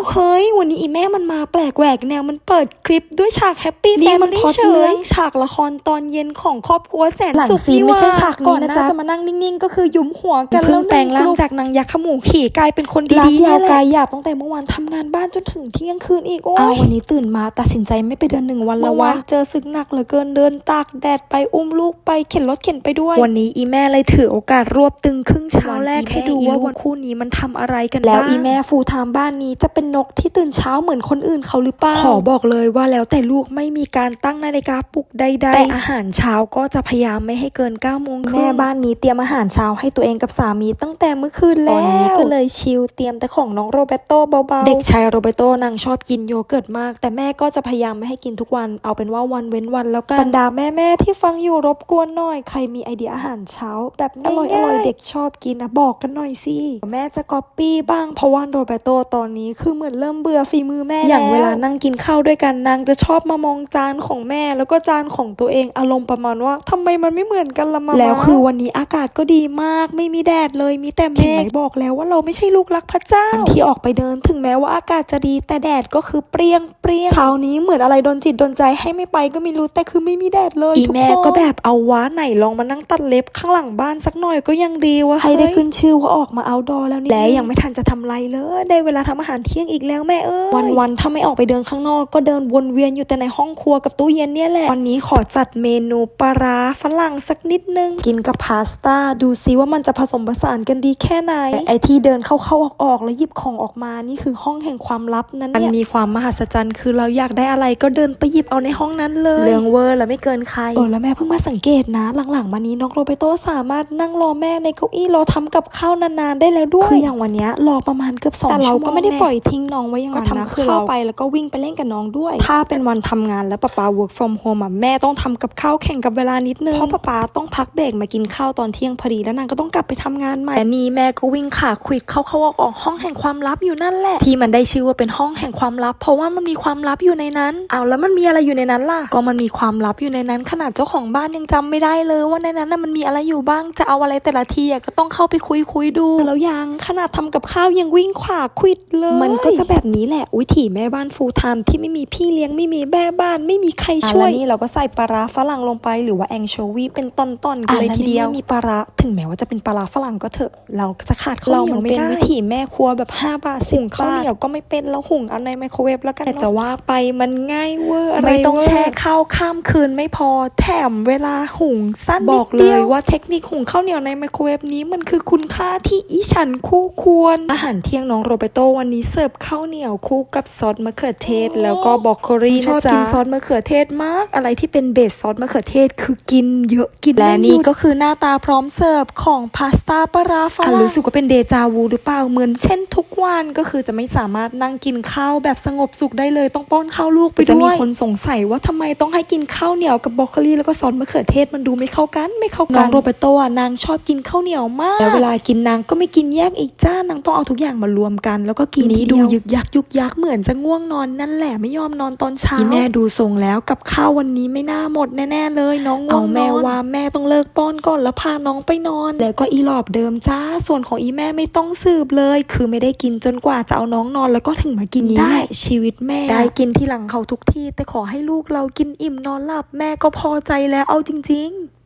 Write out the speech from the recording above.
าวเฮ้ย วันนี้อีแม่มันมาแปลกแหวกแนวมันเปิดคลิปด้วยฉากแฮปปี้นี่แฟมัมินลี่พล็อตเฉเรื่ยองฉากละครตอนเย็นของครอบครัวแสนหลังสุขซีนไม่ใช่ฉากนี้ก่อนนะนะจ๊ะจะมานั่งนิ่งๆ ก็คือยุมหัวกันเพิ่แล้งวแปลงร่างจากนางยักษ์ขมูขี่กลายเป็นคนรักดีๆยาวแหละกายหยาบตั้งแต่เมื่อวานทำงานบ้านจนถึงเที่ยงคืนอีกโอ้อ้าวยวันนี้ตื่นมาตัดสินใจไม่ไปเดินหนึ่งวันแล้วเมื่อวะวานเจอศึกหนักเหลือเกินเดินตากแดดไปอุ้มลูกไปเข็นรถเข็นไปด้วย วันนี้อีแม่เลยถือโอกาสรวบตึงครึ่งเช้าแรกให้ดูว่าวันคู่นี้มันทำอะไรกันแล้วบ้างอีแม่ฟูลไทม์บ้านนี้จะเป็นนกที่ตื่นเช้าเหมือนคนอื่นเขาหรือเปล่า ขอบอกเลยว่าแล้วแต่ลูกไม่มีการตั้งนาฬิกาปลุกใดๆ แต่อาหารเช้าก็จะพยายามไม่ให้เกิน9ก้าโมงครึ่งแม่บ้านนี้เตรียมอาหารเช้าให้ตัวเองกับสามีตั้งแต่เมื่อคืนตแล้อนนี้วก็เลยชิลเตรียมแต่ของน้องโรเบโตเบาๆ เด็กชายโรเบโตนางชอบกินโยเกิร์ตมาก แต่แม่ก็จะพยายามไม่ให้กินทุกวัน เอาเป็นว่าวันเว้นวันแล้วกันบรรดาแม่ๆที่ฟังอยู่รบกวนหน่อยใครมีไอเดียอาหารเช้า แบบอร่อยอร่อยๆเด็กชอบกินนะบอกกันหน่อยสิแม่จะก๊อปปี้บ้างเพราะว่าโรเบโตตอนนี้คือเหมือนเริ่มเบื่อฝีมือแม่อย่างเวลานั่งกินข้าวด้วยกันนางจะชอบมามองจานของแม่ แล้วก็จานของตัวเองอารมณ์ประมาณว่าทำไมมันไม่เหมือนกันละมาแล้วคือวันนี้อากาศก็ดีมาก ไม่มีแดดเลยมีแต่เมฆบอกแล้วว่าเราไม่ใช่ลูกรักพระเจ้าวันที่ออกไปเดินถึงแม้ว่าอากาศจะดีแต่แดดก็คือเปรี้ยงเปรี้ยงเช้านี้เหมือนอะไรโดนจิตโดนใจให้ไม่ไปก็ไม่รู้แต่คือไม่มีแดดเลยอีแม่ก็แบบเอาวะไหนลองมานั่งตัดเล็บข้างหลังบ้านสักหน่อยก็ยังดีวะให้ได้เฮ้ยขึ้นชื่อว่าออกมาเอาดอแล้วนี่และยังไม่ทันจะทำไรเลยได้เวลาทำอาหารเที่ยงอีกแล้วแม่เอ้ยวันๆถ้าไม่ออกไปเดินข้างนอกก็เดินวนเวียนอยู่แต่ในห้องครัวกับตู้เย็นเนี่ยแหละวันนี้ขอจัดเมนูปลาร้าฝรั่งสักนิดนึง กินกับพาสต้าดูซิว่ามันจะผสมผสานกันดีแค่ไหน ไอที่เดินเข้าๆออกๆแล้วหยิบของออกมานี่คือห้องแห่งความลับนั้นเนี่ยมันมีความมหัศจรรย์คือเราอยากได้อะไรก็เดินไปหยิบเอาในห้องนั้นเลยเรื่องเวอร์แล้วไม่เกินใครเออแล้วแม่เพิ่งมาสังเกตนะ หลังๆมานี้น้องโรเบโตสามารถนั่งรอแม่ในเก้าอี้รอทำกับข้าวนานๆได้แล้วด้วยคืออย่างวันเนี้ยรอประมาณเกือบสองแต่ชั่วโมงเราก็ไม่ได้แน่ปล่อยทิ้งน้องไว้อย่างก็นั้นทำนะคือเข้าเราไปแล้วก็วิ่งไปเล่นกับน้องด้วย ถ้าเป็นวันทำงานแล้วป๊าป๊า work from home อะแม่ต้องทำกับข้าวแข่งกับเวลานิดนึงเพราะป๊าป๊าต้องพักเบรกมากินข้าวตอนเที่ยงพอดีแล้วนางก็ต้องกลับไปทำงานใหม่แต่นี่แม่ก็วิ่งขาควิดเข้าเข้าออกออกห้องแห่งความลับอยู่นั่นแหละที่มันได้ชื่อว่าเป็นห้องแห่งความลับ เพราะว่ามันมีความลับอยู่ในนั้นเอาแล้วมันมีอะไรอยู่ในนั้นล่ะ ก็มันมีความลับอยู่ในนั้นขนาดเจ้าของบ้านยังจำไม่ได้เลย ว่าในนั้นน่ะมันมีอะไรอยู่บ้างจะเอาอะไรแต่ละทีอะก็ต้องเข้าไปคุยคุยๆดูแล้วยังขนาดทำกับข้าวยังวิ่งขวาควิดเลยมันก็จะแบบนี้แหละวิถีแม่บ้านฟูลไทม์ที่ไม่มีพี่เลี้ยงไม่มีแม่บ้านไม่มีใครอะช่วยแล้วนี่เราก็ใส่ปลาร้าฝรั่งลงไปหรือว่าแองโชวีเป็นตอนๆกันเลยทีเดียวอะแล้ในมื่อมีปลาร้าถึงแม้ว่าจะเป็นปลาร้าฝรั่งก็เถอะเราก็จะขาดข้าวเราเหนียมัวนไม่เป็นได้วิวิถีแม่ครัวแบบ5บาทสิบข้าวเหนียวก็ไม่เป็นแล้วหุงเอาในไมโครเวฟแล้วกันแต่จะว่าไปมันง่ายเวอร์อะไรไม่ต้องเวร์แช่ข้าวข้ามคืนไม่พอแถมเวลาหุงสั้นบบออกกเลเลยยว่าเทคนิคหุงข้าวเหนียวในไมโครเวฟนี้มันคือคุณค่าที่อีฉันคู่ควรอาหารเที่ยงน้องโรเบโตวันนี้เสิร์ฟข้าวเหนียวคู่กับซอสมะเขือเทศ แล้วก็บรอกโคลีชชออบบกิกินนซซออสสมะเขือเทศมาก อะไรที่เป็นเบสซอสมะเขือเทศคือกินเยอะกินและไม่หยุดนี่ก็ก็คือหน้าตาพร้อมเสิร์ฟของพาสต้าปลาร้าฝรั่งรู้สึกว่าเป็นเดจาวูหรือเปล่าเหมือนเช่นทุกวันก็คือจะไม่สามารถนั่งกินข้าวแบบสงบสุขได้เลยต้องป้อนข้าวลูกไปด้วยจะมีคนสงสัยว่าทำไมต้องให้กินข้าวเหนียวกับบรอกโคลีแล้วก็ซอสมะเขือเทศมันดูไม่เข้ากันไม่เข้ากันน้องโรเบโตอะนางชอบกินข้าวเหนียวมากแล้วเวลากินนางก็ไม่กินแยกอีกจ้านางต้องเอาทุกอย่างมารวมกัน แล้วก็กินนี้ดูยึกยักยุกยักเหมือนจะง่วงนอนนั่นแหละไม่ยอมนอนตอนเช้าแม่ดูทรงแล้วกับข้าววันนี้ไม่น่าหมดแน่ๆเลย น้องง่วงนอนเอาแม่ว่าแม่ต้องเลิกป้อนก่อนแล้วพาน้องไปนอน แล้วก็อีหลอบเดิมจ้าส่วนของอีแม่ไม่ต้องสืบเลย คือไม่ได้กินจนกว่าจะเอาน้องนอนแล้วก็ถึงมากินได้ชีวิตแม่ได้กินที่หลังเขาทุกที่แต่ขอให้ลูกเรากินอิ่มนอนหลับแม่ก็พอใจแล้วเอาจริง ๆ